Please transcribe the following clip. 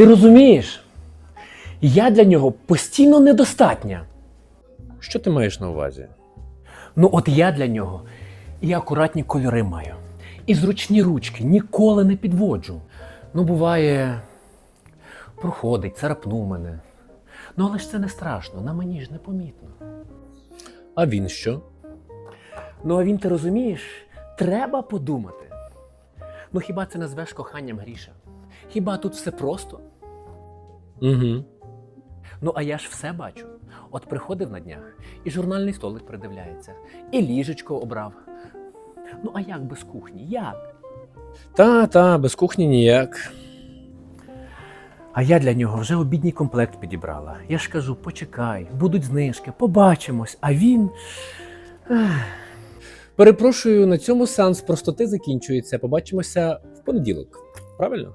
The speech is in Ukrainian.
Ти розумієш? Я для нього постійно недостатня. Що ти маєш на увазі? Ну, от я для нього і акуратні кольори маю, і зручні ручки ніколи не підводжу. Ну, буває, проходить, царапнув мене. Ну, але ж це не страшно, на мені ж непомітно. А він що? Ну, а він, ти розумієш, треба подумати. Ну, хіба це назвеш коханням гріша? Хіба тут все просто? Угу. Ну, а я ж все бачу. От приходив на днях, і журнальний столик придивляється, і ліжечко обрав. Ну, а як без кухні? Як? Та, та, без кухні ніяк. А я для нього вже обідній комплект підібрала. Я ж кажу, почекай, будуть знижки, побачимось. А він. Перепрошую, на цьому сеанс простоти закінчується. Побачимося в понеділок. Правильно?